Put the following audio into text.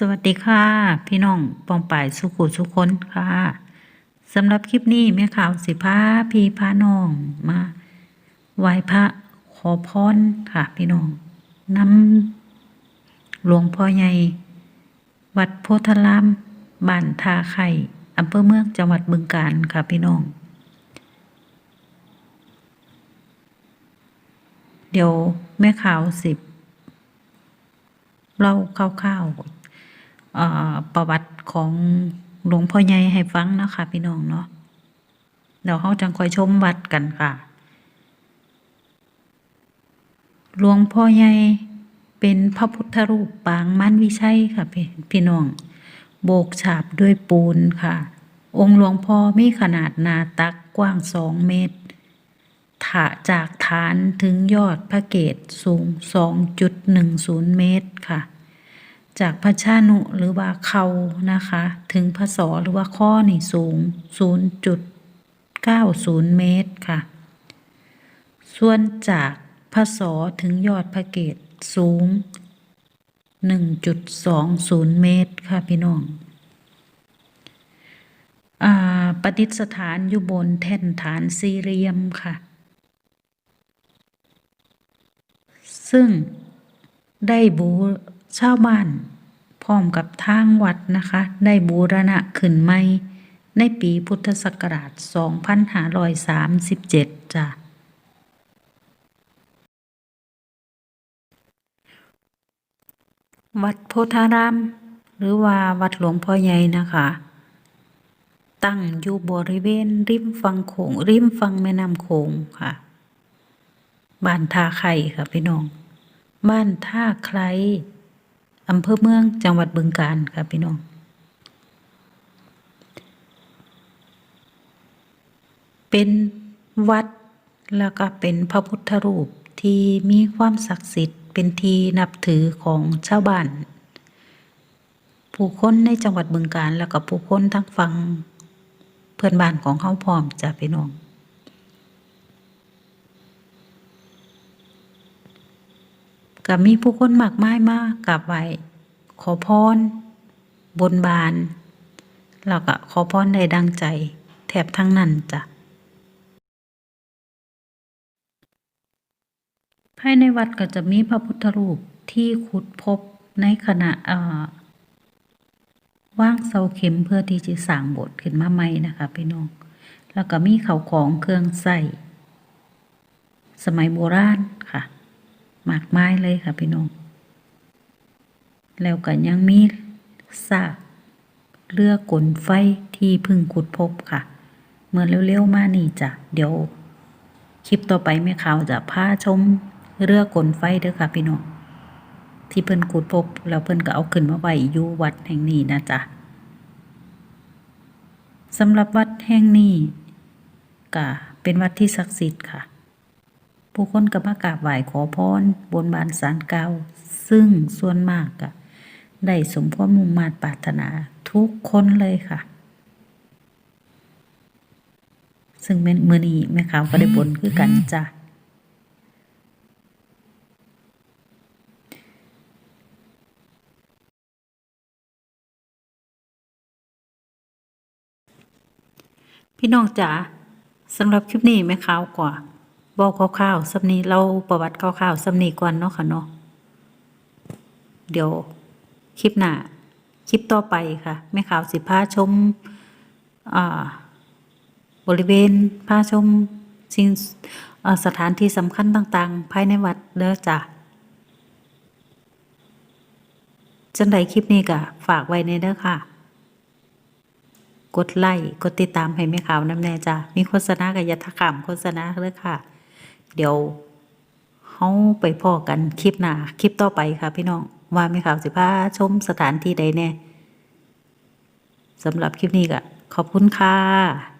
สวัสดีค่ะ พี่น้องปองป่ายสุขุสุคนค่ะสำหรับคลิปนี้แม่ข่าวสิพาพี่พาน้องมาไหว้พระขอพรค่ะ พี่น้องนำหลวงพ่อใหญ่ วัดโพธารามบ้านทาไข่อำเภอเมืองจังหวัดบึงกาฬค่ะ พี่น้อง เดี๋ยวแม่ข่าวสิบเล่าคร่าวๆ ประวัติของหลวงพ่อใหญ่ให้ฟังนะคะพี่น้องเนาะเดี๋ยวเขาจังคอยชมวัดกันค่ะ หลวงพ่อใหญ่เป็นพระพุทธรูปปางมันวิชัยค่ะพี่พี่น้อง โบกฉาบด้วยปูนค่ะ องค์หลวงพ่อมีขนาดนาตักกว้างสองเมตรถาจากฐานถึงยอดพระเกศสูง 2.10 เมตรค่ะ จากพระชานุหรือว่าเขานะคะ ถึงพระศอหรือว่าข้อนี่สูง 0.90 เมตรค่ะ ส่วนจากพระศอถึงยอดพระเกศสูง 1.20 เมตรค่ะพี่น้องอประดิษฐานอยู่บนแท่นฐานสี่เหลี่ยมค่ะ ซึ่งได้บู ชาวบ้านพร้อมกับทางวัดนะคะ ได้บูรณะขึ้นใหม่ในปีพุทธศักราช 2537 จ้ะ วัดโพธาราม หรือว่าวัดหลวงพ่อใหญ่นะคะ ตั้งอยู่บริเวณริมฝั่งโขงริมฝั่งแม่น้ำโขงค่ะ บ้านท่าไข่ค่ะพี่น้อง บ้านท่าไคร อำเภอเมืองจังหวัดบึงกาฬค่ะพี่น้องเป็นวัดแล้วก็เป็นพระพุทธรูปที่มีความศักดิ์สิทธิ์ เป็นที่นับถือของชาวบ้าน ผู้คนในจังหวัดบึงกาฬแล้วก็ผู้คนทั้งฝั่งเพื่อนบ้านของเขาพร้อมจ้ะพี่น้อง ก็มีผู้คนมากมายมากกราบไหว้ขอพร บนบานแล้วก็ขอพรได้ดังใจ แถบทั้งนั้นจ้ะภายในวัดก็จะมีพระพุทธรูปที่ขุดพบในขณะว่างเสาเข็มเพื่อที่จะสร้างโบสถ์ขึ้นมาใหม่นะคะพี่น้อง แล้วก็มีเขาวของเครื่องใส่สมัยโบราณค่ะ มากมายเลยค่ะพี่น้อง แล้วก็ยังมีซากเรือกลไฟที่เพึ่งขุดพบค่ะ เมื่อเร็วๆมานี่จ้ะ เดี๋ยว คลิปต่อไปแม่ข่าวจะพาชมเรือกลไฟเด้อค่ะพี่น้องที่เพิ่นขุดพบแล้วเพิ่นก็เอาขึ้นมาไว้อยู่วัดแห่งนี้นะจ๊ะสำหรับวัดแห่งนี้ก็เป็นวัดที่ศักดิ์สิทธิ์ค่ะ ผู้คนก็มากราบไหว้ขอพรบนบานสารเก่าซึ่งส่วนมากก็ได้สมความมุ่งมา่ปรารถนาทุกคนเลยค่ะ ซึ่งแม่นมือนี้แม่ขาวก็ได้บนคือกันจ้ะพี่น้องจ๋าสำหรับคลิปนี้แม่ขาวกว่า บอกคร่าวๆสำนีเราประวัติคร่าวๆสำนีก่อนเนาะค่ะเนาะเดี๋ยว คลิปหน้าคลิปต่อไปค่ะแม่ขาวสิพาชมบริเวณพาชมสิ่งสถานที่สำคัญต่างๆ ภายในวัดเด้อจ้ะจังใดคลิปนี้ก็ฝากไว้ในเด้อค่ะ กดไลค์กดติดตามให้แม่ขาวน้ำแน่จ้ะมีโฆษณากับยาทะขามโฆษณาเลยค่ะ เดี๋ยวเขาไปพ่อกันคลิปหน้าคลิปต่อไปค่ะพี่น้องว่าไม่ข่าวสิพาชมสถานที่ใดแน่สำหรับคลิปนี้ก็ขอบคุณค่ะ